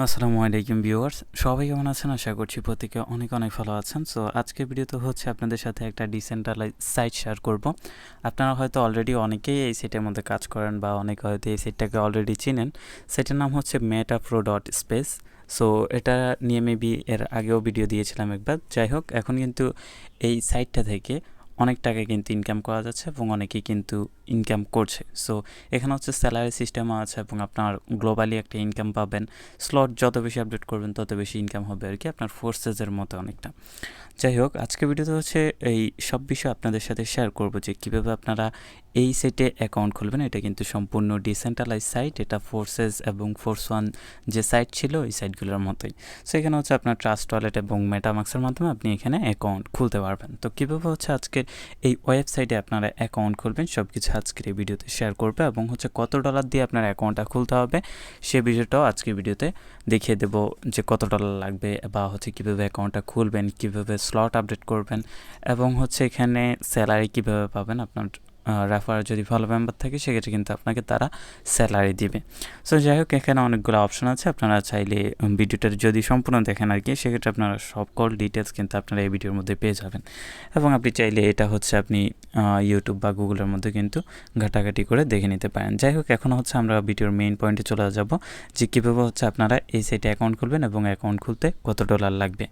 আসসালামু আলাইকুম ভিউয়ার্স। সবাই কেমন আছেন? আশা করছি প্রত্যেকে অনেক অনেক ভালো আছেন। সো আজকের ভিডিওতে হচ্ছে আপনাদের সাথে একটা ডিসেন্ট্রালাইজ সাইট শেয়ার করব। আপনারা হয়তো অলরেডি অনেকেই এই সাইটের মধ্যে কাজ করেন বা অনেকে হয়তো এই সাইটটাকে অলরেডি চিনেন। সেটার নাম হচ্ছে মেটাপ্রো ডট স্পেস সো এটা নিয়ে মেবি এর আগেও ভিডিও দিয়েছিলাম একবার। যাই হোক, এখন কিন্তু এই সাইটটা থেকে অনেক টাকা কিন্তু ইনকাম করা যাচ্ছে এবং অনেকেই কিন্তু ইনকাম করছে। সো এখানে হচ্ছে স্যালারি সিস্টেমও আছে এবং আপনার গ্লোবালি একটা ইনকাম পাবেন। স্লট যত বেশি আপডেট করবেন, তত বেশি ইনকাম হবে আর কি আপনার ফোর্সেসের মতো অনেকটা। যাই হোক আজকে ভিডিওতে হচ্ছে এই সব বিষয় আপনাদের সাথে শেয়ার করব যে কীভাবে আপনারা এই সাইটে অ্যাকাউন্ট খুলবেন, এটা কিন্তু সম্পূর্ণ ডিসেন্ট্রালাইজ সাইট এটা ফোর্সেস এবং ফোর্স ওয়ান যে সাইট ছিল, ওই সাইটগুলোর মতোই। সো এখানে হচ্ছে আপনার ট্রাস্ট ওয়ালেট এবং মেটামাক্সের মাধ্যমে আপনি এখানে অ্যাকাউন্ট খুলতে পারবেন। তো কীভাবে হচ্ছে আজকের এই ওয়েবসাইটে আপনারা অ্যাকাউন্ট খুলবেন সব কিছু আজকের এই ভিডিওতে শেয়ার করবে এবং হচ্ছে কত ডলার দিয়ে আপনার অ্যাকাউন্টটা খুলতে হবে, সে বিষয়টাও আজকের ভিডিওতে দেখিয়ে দেবো যে কত ডলার লাগবে বা হচ্ছে কীভাবে অ্যাকাউন্টটা খুলবেন, কীভাবে স্লট আপডেট করবেন এবং হচ্ছে এখানে স্যালারি কীভাবে পাবেন আপনার রেফার যদি ভালো মেম্বার থাকে, সেক্ষেত্রে কিন্তু আপনাকে তারা স্যালারি দিবে। সো যাই হোক, এখানে অনেকগুলো অপশন আছে। আপনারা চাইলে ভিডিওটা যদি সম্পূর্ণ দেখেন আর কি, সেক্ষেত্রে আপনারা সকল ডিটেলস কিন্তু আপনারা এই ভিডিওর মধ্যে পেয়ে যাবেন। এবং আপনি চাইলে এটা হচ্ছে আপনি ইউটিউব বা গুগলের মধ্যে কিন্তু ঘাটাঘাটি করে দেখে নিতে পারেন। যাই হোক, এখন হচ্ছে আমরা ভিডিওর মেইন পয়েন্টে চলে যাব, যে কীভাবে হচ্ছে আপনারা এই সাইটে অ্যাকাউন্ট খুলবেন এবং অ্যাকাউন্ট খুলতে কত ডলার লাগবে।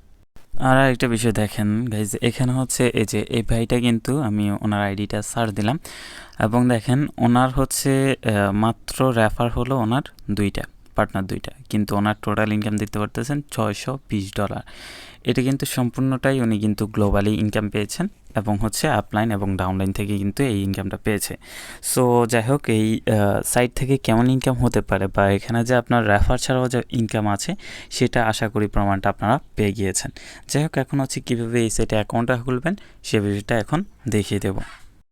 আর একটা বিষয় দেখেন গাইজ এখানে হচ্ছে এই যে এই ভাইটা কিন্তু আমি ওনার আইডিটা সার্চ দিলাম এবং দেখেন ওনার হচ্ছে মাত্র রেফার হলো ওনার দুইটা। পার্টনার দুইটা। কিন্তু ওনার টোটাল ইনকাম দেখতে পারতেছেন ছয়শো বিশ ডলার এটা কিন্তু সম্পূর্ণটাই উনি কিন্তু গ্লোবালি ইনকাম পেয়েছেন এবং হচ্ছে আপলাইন এবং ডাউনলাইন থেকে কিন্তু এই ইনকামটা পেয়েছে। সো যাই হোক এই সাইট থেকে কেমন ইনকাম হতে পারে বা এখানে যে আপনার রেফার ছাড়াও যে ইনকাম আছে, সেটা আশা করি প্রমাণটা আপনারা পেয়ে গিয়েছেন। যাই হোক এখন হচ্ছে কীভাবে এই সাইটে অ্যাকাউন্টটা খুলবেন, সে বিষয়টা এখন দেখিয়ে দেবো।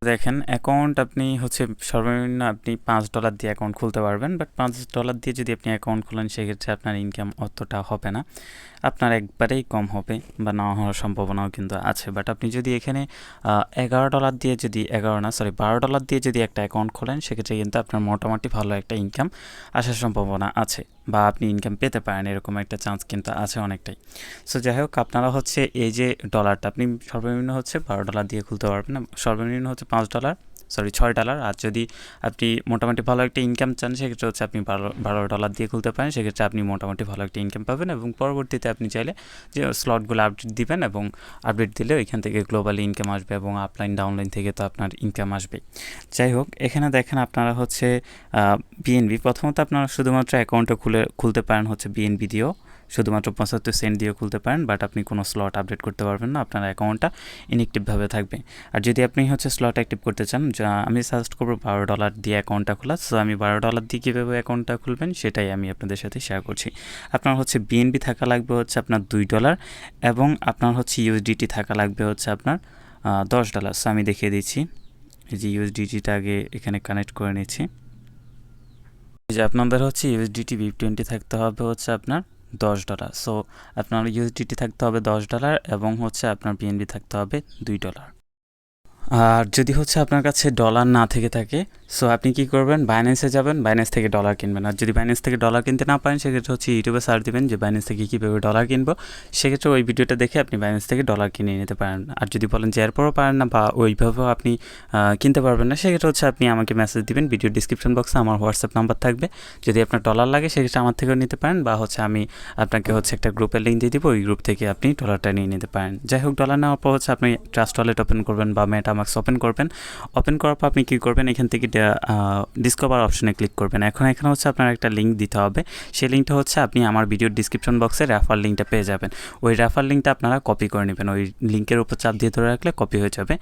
দেখেন অ্যাকাউন্ট আপনি হচ্ছে সর্বনিম্ন আপনি পাঁচ ডলার দিয়ে অ্যাকাউন্ট খুলতে পারবেন বাট পাঁচ ডলার দিয়ে যদি আপনি অ্যাকাউন্ট খোলেন, সেক্ষেত্রে আপনার ইনকাম অতটা হবে না। আপনার একবারেই কম হবে বা না হওয়ার সম্ভাবনাও কিন্তু আছে। বাট আপনি যদি এখানে এগারো ডলার দিয়ে যদি, এগারো না সরি বারো ডলার দিয়ে যদি একটা অ্যাকাউন্ট খোলেন, সেক্ষেত্রে কিন্তু আপনার মোটামুটি ভালো একটা ইনকাম আসার সম্ভাবনা আছে বা আপনি ইনকাম পেতে পারেন, এরকম একটা চান্স কিন্তু আছে অনেকটাই। সো যাই হোক, আপনারা হচ্ছে এই যে ডলারটা আপনি সর্বনিম্ন হচ্ছে বারো ডলার দিয়ে খুলতে পারবেন সর্বনিম্ন হচ্ছে পাঁচ ডলার সরি, ছয় ডলার আর যদি আপনি মোটামুটি ভালো একটা ইনকাম চান, সেক্ষেত্রে হচ্ছে আপনি বারো বারো ডলার দিয়ে খুলতে পারেন। সেক্ষেত্রে আপনি মোটামুটি ভালো একটা ইনকাম পাবেন এবং পরবর্তীতে আপনি চাইলে যে স্লটগুলো আপডেট দিবেন এবং আপডেট দিলে ওইখান থেকে গ্লোবালি ইনকাম আসবে এবং আপলাইন ডাউনলাইন থেকে তো আপনার ইনকাম আসবে। যাই হোক, এখানে দেখেন আপনারা হচ্ছে বিএনবি প্রথমত আপনারা শুধুমাত্র অ্যাকাউন্টে খুলে, খুলতে পারেন হচ্ছে বিএনবি দিয়েও শুধুমাত্র পঁচাত্তর সেন্ট দিয়ে খুলতে পারেন বাট আপনি কোনো স্লট আপডেট করতে পারবেন না, আপনার অ্যাকাউন্টটা ইনএক্টিভভাবে থাকবে। আর যদি আপনি হচ্ছে স্লট অ্যাক্টিভ করতে চান, যা আমি সাজেস্ট করব বারো ডলার দিয়ে অ্যাকাউন্টটা খোলা। সো আমি বারো ডলার দিয়ে কীভাবে অ্যাকাউন্টটা খুলবেন, সেটাই আমি আপনাদের সাথে শেয়ার করছি। আপনার হচ্ছে বিএনবি থাকা লাগবে হচ্ছে আপনার দুই ডলার এবং আপনার হচ্ছে ইউএসডিটি থাকা লাগবে হচ্ছে আপনার দশ ডলার সো আমি দেখিয়ে দিচ্ছি। এই যে ইউএসডিটিটা আগে এখানে কানেক্ট করে নিচ্ছি। যে আপনাদের হচ্ছে ইউএসডিটি ভি টোয়েন্টি থাকতে হবে হচ্ছে আপনার দশ ডলার। সো আপনার ইউএসডিটি থাকতে হবে দশ ডলার এবং হচ্ছে আপনার বিএনবি থাকতে হবে দুই ডলার। আর যদি হচ্ছে আপনার কাছে ডলার না থেকে থাকে সো আপনি কি করবেন? বাইন্যান্সে যাবেন বাইন্যান্স থেকে ডলার কিনবেন। আর যদি বাইন্যান্স থেকে ডলার কিনতে না পারেন, সেক্ষেত্রে হচ্ছে ইউটিউবে সার্চ দেবেন যে বাইন্যান্স থেকে কীভাবে ডলার কিনবো। সেক্ষেত্রে ওই ভিডিওটা দেখে আপনি বাইন্যান্স থেকে ডলার কিনে নিতে পারেন। আর যদি বলেন যে এরপরও পারেন না বা ওইভাবেও আপনি কিনতে পারবেন না, সেক্ষেত্রে হচ্ছে আপনি আমাকে মেসেজ দিবেন। ভিডিও ডিসক্রিপশন বক্সে আমার হোয়াটসঅ্যাপ নাম্বার থাকবে। যদি আপনার ডলার লাগে, সেক্ষেত্রে আমার থেকেও নিতে পারেন বা হচ্ছে আমি আপনাকে হচ্ছে একটা গ্রুপের লিঙ্ক দিয়ে দিব। ওই গ্রুপ থেকে আপনি ডলারটা নিয়ে নিতে পারেন। যাই হোক ডলার নেওয়ার পর হচ্ছে আপনি ট্রাস্ট ওয়ালেট ওপেন করবেন বা মেটামাক্স ওপেন করবেন। ওপেন করার পর আপনি কী করবেন? এখান থেকে ডিসকভার অপশনে ক্লিক করবেন। এখন এখানে হচ্ছে আপনার একটা লিঙ্ক দিতে হবে। সেই লিঙ্কটা হচ্ছে আপনি আমার ভিডিওর ডিসক্রিপশন বক্সে রেফার লিঙ্কটা পেয়ে যাবেন। ওই রেফার লিঙ্কটা আপনারা কপি করে নেবেন। ওই লিঙ্কের উপর চাপ দিয়ে ধরে রাখলে কপি হয়ে যাবে।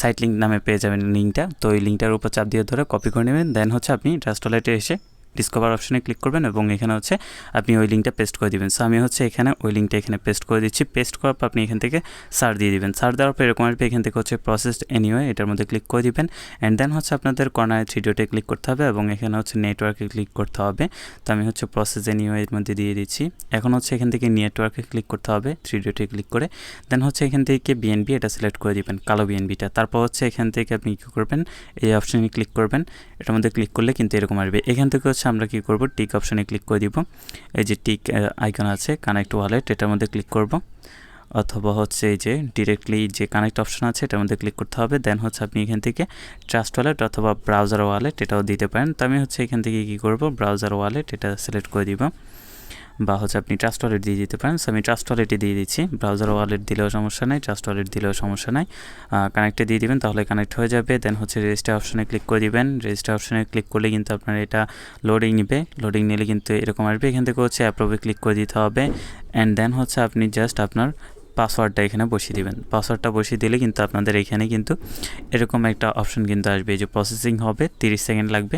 সাইট লিঙ্ক নামে পেয়ে যাবেন লিঙ্কটা তো ওই লিঙ্কটার উপর চাপ দিয়ে ধরে কপি করে নেবেন। দেন হচ্ছে আপনি ট্রাস্টলেটে এসে ডিসকভার অপশনে ক্লিক করবেন এবং এখানে হচ্ছে আপনি ওই লিঙ্কটা পেস্ট করে দিবেন। সো আমি হচ্ছে এখানে ওই লিঙ্কটা এখানে পেস্ট করে দিচ্ছি। পেস্ট করার পর আপনি এখান থেকে সার দিয়ে দিবেন। সার দেওয়ার পর এরকম আসবে এখান থেকে হচ্ছে প্রসেসড এনিওয়ে এটার মধ্যে ক্লিক করে দিবেন। অ্যান্ড দেন হচ্ছে আপনাদের কর্নারে থ্রিডিওতে ক্লিক করতে হবে এবং এখানে হচ্ছে নেটওয়ার্কে ক্লিক করতে হবে। তো, আমি হচ্ছে প্রসেস এনিওয়ে এর মধ্যে দিয়ে দিচ্ছি। এখন হচ্ছে এখান থেকে নেটওয়ার্কে ক্লিক করতে হবে থ্রিডিওতে ক্লিক করে। দেন হচ্ছে এখান থেকে বিএনবি এটা সিলেক্ট করে দিবেন, কালো বিএনবিটা তারপর হচ্ছে এখান থেকে আপনি কী করবেন? এই অপশানে ক্লিক করবেন। এটার মধ্যে ক্লিক করলে কিন্তু এরকম আসবে। এখান থেকে হচ্ছে হচ্ছে, আমরা কি করব? টিক অপশানে ক্লিক করে দিব। এই যে টিক আইকন আছে কানেক্ট ওয়ালেট এটার মধ্যে ক্লিক করব। অথবা হচ্ছে এই যে ডিরেক্টলি যে কানেক্ট অপশন আছে, এটার মধ্যে ক্লিক করতে হবে। দেন হচ্ছে আপনি এখান থেকে ট্রাস্ট ওয়ালেট অথবা ব্রাউজার ওয়ালেট এটাও দিতে পারেন। তো আমি হচ্ছে এখান থেকে কী করব? ব্রাউজার ওয়ালেট এটা সিলেক্ট করে দিব। বা হচ্ছে আপনি ট্রাস্ট ওয়ালেট দিয়ে দিতে পারেন। সো আমি ট্রাস্ট ওয়ালেটে দিয়ে দিচ্ছি। ব্রাউজার ওয়ালেট দিলেও সমস্যা নাই ট্রাস্ট ওয়ালেট দিলেও সমস্যা নাই। কানেক্টে দিয়ে দিবেন, তাহলে কানেক্ট হয়ে যাবে। দেন হচ্ছে রেজিস্টার অপশনে ক্লিক করে দিবেন। রেজিস্টার অপশনে ক্লিক করলে কিন্তু আপনার এটা লোডিং নেবে। লোডিং নিলে কিন্তু এরকম আসবে। এখান থেকে হচ্ছে অ্যাপ্রোভে ক্লিক করে দিতে হবে। অ্যান্ড দেন হচ্ছে আপনি জাস্ট আপনার পাসওয়ার্ডটা এখানে বসিয়ে দিবেন। পাসওয়ার্ডটা বসিয়ে দিলে কিন্তু আপনাদের এখানে কিন্তু এরকম একটা অপশন কিন্তু আসবে। যে প্রসেসিং হবে, তিরিশ সেকেন্ড লাগবে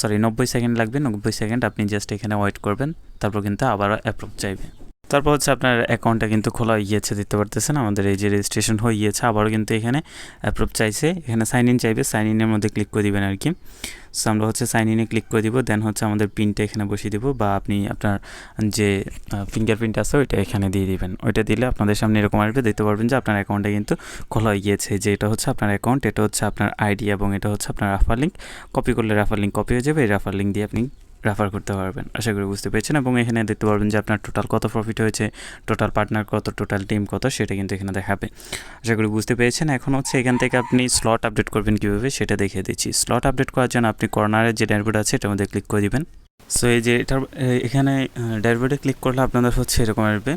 সরি নব্বই সেকেন্ড লাগবে, নব্বই সেকেন্ড আপনি জাস্ট এখানে ওয়েট করবেন, তারপর কিন্তু আবারও অ্যাপ্রুভ চাইবে। তারপর হচ্ছে আপনার অ্যাকাউন্টটা কিন্তু খোলা হয়ে গিয়েছে, দেখতে পারতেছেন? আমাদের এই যে রেজিস্ট্রেশন হয়ে গিয়েছে, আবারও কিন্তু এখানে অ্যাপ্রুভ চাইছে। এখানে সাইন ইন চাইবে সাইন ইনের মধ্যে ক্লিক করে দিবেন আর কি সো আমরা হচ্ছে সাইন ইনে ক্লিক করে দিব দেন হচ্ছে আমাদের পিনটা এখানে বসিয়ে দিব বা আপনি আপনার যে ফিঙ্গারপ্রিন্ট আছে, ওইটা এখানে দিয়ে দিবেন। ওইটা দিলে আপনাদের সামনে এরকম আসবে দেখতে পারবেন যে আপনার অ্যাকাউন্টটা কিন্তু খোলা হয়ে গিয়েছে। যে এটা হচ্ছে আপনার অ্যাকাউন্ট, এটা হচ্ছে আপনার আইডি এবং এটা হচ্ছে আপনার রাফার লিঙ্ক কপি করলে রাফার লিঙ্ক কপি হয়ে যাবে, এই রাফার লিঙ্ক দিয়ে আপনি রেফার করতে পারবেন। আশা করি বুঝতে পেরেছেন এবং এখানে দেখতে পারবেন যে আপনার টোটাল কত প্রফিট হয়েছে টোটাল পার্টনার কত টোটাল টিম কত, সেটা কিন্তু এখানে দেখাবে। আশা করি বুঝতে পেরেছেন। এখন হচ্ছে এখান থেকে আপনি স্লট আপডেট করবেন কীভাবে সেটা দেখিয়ে দিচ্ছি। স্লট আপডেট করার জন্য আপনি কর্নারের যে ড্যাশবোর্ড আছে এটার মধ্যে ক্লিক করে দেবেন। সো এই যে এটার এখানে ড্যাশবোর্ডে ক্লিক করলে আপনাদের হচ্ছে এরকম আসবে।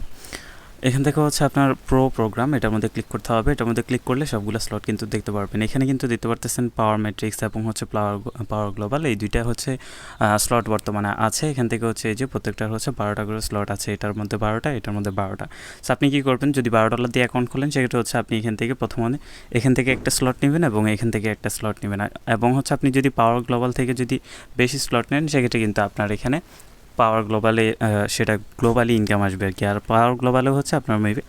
এখান থেকে হচ্ছে আপনার প্রো প্রোগ্রাম এটার মধ্যে ক্লিক করতে হবে। এটার মধ্যে ক্লিক করলে সবগুলো স্লট কিন্তু দেখতে পারবেন। এখানে কিন্তু দেখতে পারতেছেন পাওয়ার ম্যাট্রিক্স এবং হচ্ছে পাওয়ার পাওয়ার গ্লোবাল এই দুইটা হচ্ছে স্লট বর্তমানে আছে। এখান থেকে হচ্ছে এই যে প্রত্যেকটার হচ্ছে বারোটা করে স্লট আছে। এটার মধ্যে বারোটা, এটার মধ্যে বারোটা। সো আপনি কী করবেন? যদি বারো ডলার দিয়ে অ্যাকাউন্ট খোলেন, সেক্ষেত্রে হচ্ছে আপনি এখান থেকে প্রথমে এখান থেকে একটা স্লট নেবেন এবং এখান থেকে একটা স্লট নেবেন। এবং হচ্ছে আপনি যদি পাওয়ার গ্লোবাল থেকে যদি বেশি স্লট নেন, সেক্ষেত্রে কিন্তু আপনার এখানে পাওয়ার গ্লোবালে সেটা গ্লোবালি ইনকাম আসবে আর কি। আর পাওয়ার গ্লোবালে হচ্ছে আপনার মেবি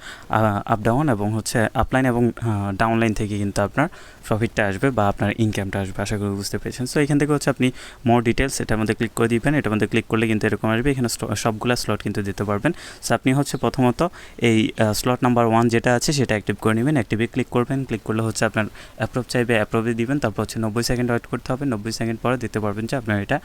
আপ ডাউন এবং হচ্ছে আপলাইন এবং ডাউনলাইন থেকে কিন্তু আপনার প্রফিটটা আসবে বা আপনার ইনকামটা আসবে, আশা করি বুঝতে পেরেছেন। সো এখান থেকে হচ্ছে আপনি মোর ডিটেলস এটার মধ্যে ক্লিক করে দিবেন, এটার মধ্যে ক্লিক করলে কিন্তু এরকম আসবে, এখানে সবগুলো স্লট কিন্তু দিতে পারবেন। সো আপনি হচ্ছে প্রথমত এই স্লট নাম্বার ওয়ান যেটা আছে সেটা অ্যাক্টিভ করে নেবেন অ্যাক্টিভে ক্লিক করবেন ক্লিক করলে হচ্ছে আপনার অ্যাপ্রুভ চাইবে অ্যাপ্রুভে দিবেন, তারপর হচ্ছে নব্বই সেকেন্ড ওয়েট করতে হবে, নব্বই সেকেন্ড পরে দিতে পারবেন যে আপনার এটা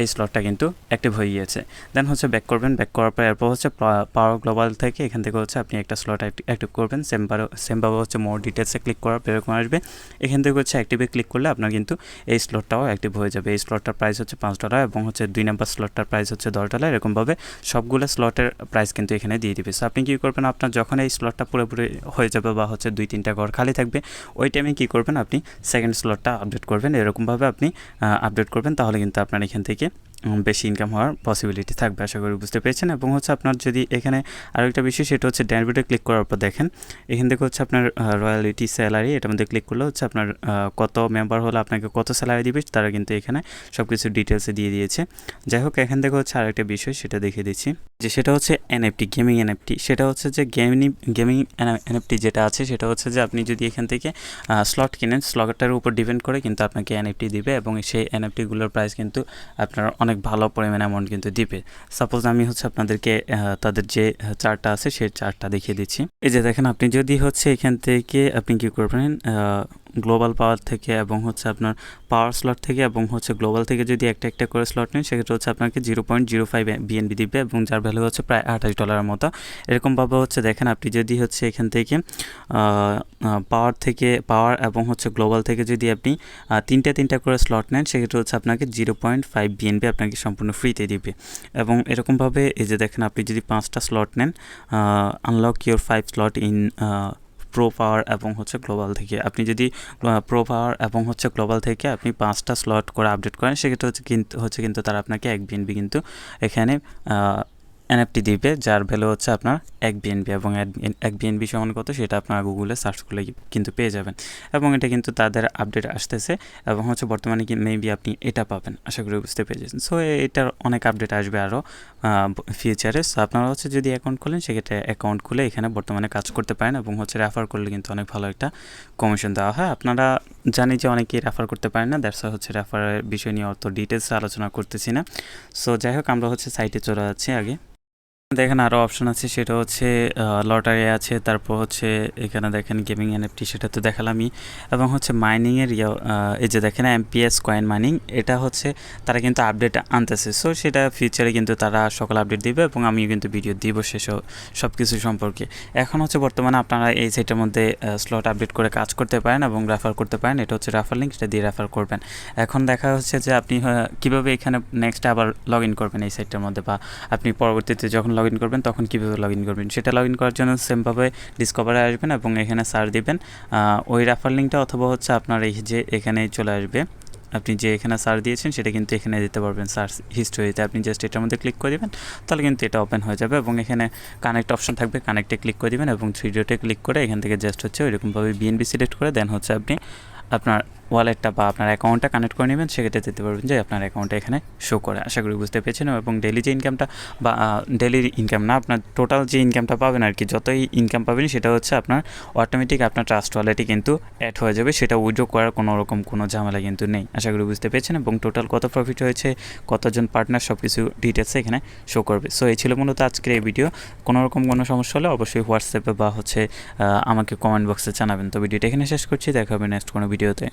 এই স্লটটা কিন্তু অ্যাক্টিভ হয়ে গিয়েছে। দেন হচ্ছে ব্যাক করবেন ব্যাক করার পর এরপর হচ্ছে পাওয়ার গ্লোবাল থেকে এখান থেকে হচ্ছে আপনি একটা স্লট অ্যাক্টিভ করবেন। সেমভাবে সেমভাবে হচ্ছে মোর ডিটেলসে ক্লিক করার পর এরকম আসবে। এখান থেকে হচ্ছে অ্যাক্টিভে ক্লিক করলে আপনার কিন্তু এই স্লটটাও অ্যাক্টিভ হয়ে যাবে। এই স্লটটার প্রাইস হচ্ছে পাঁচ ডলার এবং হচ্ছে দুই নাম্বার স্লটটার প্রাইস হচ্ছে দশ ডলার এরকমভাবে সবগুলো স্লটের প্রাইস কিন্তু এখানে দিয়ে দিবে। সো আপনি কী করবেন? আপনার যখন এই স্লটটা পুরোপুরি হয়ে যাবে বা হচ্ছে দুই, তিনটা ঘর খালি থাকবে, ওই টাইমে কী করবেন? আপনি সেকেন্ড স্লটটা আপডেট করবেন। এরকমভাবে আপনি আপডেট করবেন। তাহলে কিন্তু আপনার এখান থেকে বেশি ইনকাম হওয়ার পসিবিলিটি থাকবে, আশা করি বুঝতে পেরেছেন। এবং হচ্ছে আপনার যদি এখানে আরও একটা বিষয়, সেটা হচ্ছে ড্যানবিটে ক্লিক করার পর দেখেন, এখান থেকে হচ্ছে আপনার রয়্যালিটি স্যালারি এটার মধ্যে ক্লিক করলে হচ্ছে আপনার কত মেম্বার হলে আপনাকে কত স্যালারি দিবে, তারা কিন্তু এখানে সব কিছু ডিটেলসে দিয়ে দিয়েছে। যাই হোক, এখান থেকে হচ্ছে আরেকটা বিষয়, সেটা দেখিয়ে দিচ্ছি। যে সেটা হচ্ছে এনএফটি গেমিং এনএফটি সেটা হচ্ছে যে গেমিং গেমিং এনএফটি যেটা আছে, সেটা হচ্ছে যে আপনি যদি এখান থেকে স্লট কিনেন স্লটটার উপর ডিপেন্ড করে কিন্তু আপনাকে এনএফটি দিবে এবং সেই এনএফটিগুলোর প্রাইস কিন্তু আপনার অনেক ভালো পরিমাণ অ্যামাউন্ট কিন্তু দিবে। সাপোজ আমি হচ্ছে আপনাদেরকে তাদের যে চার্টটা আছে, সেই চার্টটা দেখিয়ে দিচ্ছি। এই যে দেখেন, আপনি যদি হচ্ছে এখান থেকে আপনি কী করবেন গ্লোবাল পাওয়ার থেকে এবং হচ্ছে আপনার পাওয়ার স্লট থেকে এবং হচ্ছে গ্লোবাল থেকে যদি একটা একটা করে স্লট নেন, সেক্ষেত্রে হচ্ছে আপনাকে zero point zero five BNB দিবে এবং যার ভ্যালু হচ্ছে প্রায় আঠাশ ডলারের মতো। এরকমভাবে হচ্ছে দেখেন, আপনি যদি হচ্ছে এখান থেকে পাওয়ার থেকে পাওয়ার এবং হচ্ছে গ্লোবাল থেকে যদি আপনি তিনটা তিনটা করে স্লট নেন, সেক্ষেত্রে হচ্ছে আপনাকে জিরো পয়েন্ট ফাইভ বিএনবি আপনাকে সম্পূর্ণ ফ্রিতে দিবে। এবং এরকমভাবে এই যে দেখেন, আপনি যদি পাঁচটা স্লট নেন unlock your five slot in pro power এবং হচ্ছে গ্লোবাল থেকে। আপনি যদি প্রো পাওয়ার এবং হচ্ছে গ্লোবাল থেকে আপনি পাঁচটা স্লট করে আপডেট করেন, সেক্ষেত্রে হচ্ছে কিন্তু হচ্ছে কিন্তু তারা আপনাকে এক বিএনবি কিন্তু এখানে এনএফটি দিবে, যার ভ্যালু হচ্ছে আপনার এক বিএনবি এবং এক বিএনবি সমান কত সেটা আপনার গুগলে সার্চ করলে কিন্তু পেয়ে যাবেন। এবং এটা কিন্তু তাদের আপডেট আসতেছে এবং হচ্ছে বর্তমানে কি মেবি আপনি এটা পাবেন। আশা করি বুঝতে পেরেছেন। সো এটার অনেক আপডেট আসবে আরও ফিউচারে সো আপনারা হচ্ছে যদি অ্যাকাউন্ট খোলেন, সেক্ষেত্রে অ্যাকাউন্ট খুলে এখানে বর্তমানে কাজ করতে পারেন এবং হচ্ছে রেফার করলে কিন্তু অনেক ভালো একটা কমিশন দেওয়া হয়। আপনারা জানি যে অনেকেই রেফার করতে পারেন না দ্যাটস হচ্ছে রেফারের বিষয় নিয়ে অত ডিটেলস আলোচনা করতেছি না। সো যাই হোক, আমরা হচ্ছে সাইটে চলে যাচ্ছি আগে। দেখেন আরও অপশন আছে, সেটা হচ্ছে লটারি আছে, তারপর হচ্ছে এখানে দেখেন গেমিং এনএফটি সেটা তো দেখালামই। এবং হচ্ছে মাইনিংয়ের এই যে দেখেন এমপিএস কয়েন মাইনিং এটা হচ্ছে তারা কিন্তু আপডেট আনতেছে। সো সেটা ফিউচারে কিন্তু তারা সকল আপডেট দিবে এবং আমিও কিন্তু ভিডিও দিব সেসব সব কিছু সম্পর্কে। এখন হচ্ছে বর্তমানে আপনারা এই সাইটের মধ্যে স্লট আপডেট করে কাজ করতে পারেন এবং রেফার করতে পারেন। এটা হচ্ছে রেফার লিঙ্ক সেটা দিয়ে রেফার করবেন। এখন দেখা হচ্ছে যে আপনি কীভাবে এখানে নেক্সট আবার লগ ইন করবেন এই সাইটটার মধ্যে বা আপনি পরবর্তীতে যখন লগ ইন করবেন, তখন কীভাবে লগ ইন করবেন? সেটা লগ ইন করার জন্য সেমভাবে ডিসকভারে আসবেন এবং এখানে সার্চ দিবেন। ওই রেফার লিঙ্কটা অথবা হচ্ছে আপনার এই যে এখানে চলে আসবে, আপনি যে এখানে সার্চ দিয়েছেন সেটা কিন্তু এখানে দিতে পারবেন সার্চ হিস্টোরিতে আপনি জাস্ট এটার মধ্যে ক্লিক করে দেবেন, তাহলে কিন্তু এটা ওপেন হয়ে যাবে এবং এখানে কানেক্ট অপশন থাকবে কানেক্টে ক্লিক করে দেবেন এবং থ্রি ডটে ক্লিক করে এখান থেকে জাস্ট হচ্ছে ওইরকমভাবে বিএনবি সিলেক্ট করে দেন হচ্ছে আপনি আপনার ওয়ালেটটা বা আপনার অ্যাকাউন্টটা কানেক্ট করে নেবেন, সেক্ষেত্রে দিতে পারবেন যে আপনার অ্যাকাউন্টটা এখানে শো করে। আশা করি বুঝতে পেরেছেন এবং ডেলি যে ইনকামটা বা ডেলি ইনকাম না, আপনার টোটাল যে ইনকামটা পাবেন আর কি, যতই ইনকাম পাবেন সেটা হচ্ছে আপনার অটোমেটিক আপনার ট্রাস্ট ওয়ালেটে কিন্তু অ্যাড হয়ে যাবে। সেটা উইড্রো করার কোনো রকম কোনো ঝামেলা কিন্তু নেই। আশা করি বুঝতে পেরেছেন এবং টোটাল কত প্রফিট হয়েছে, কতজন পার্টনার সব কিছু ডিটেলস এখানে শো করবে। সো এই ছিল মূলত আজকের এই ভিডিও কোনো রকম কোনো সমস্যা হলে অবশ্যই হোয়াটসঅ্যাপে বা হচ্ছে আমাকে কমেন্ট বক্সে জানাবেন। তো ভিডিওটা এখানে শেষ করছি। দেখা হবে নেক্সট কোনো ভিডিওতে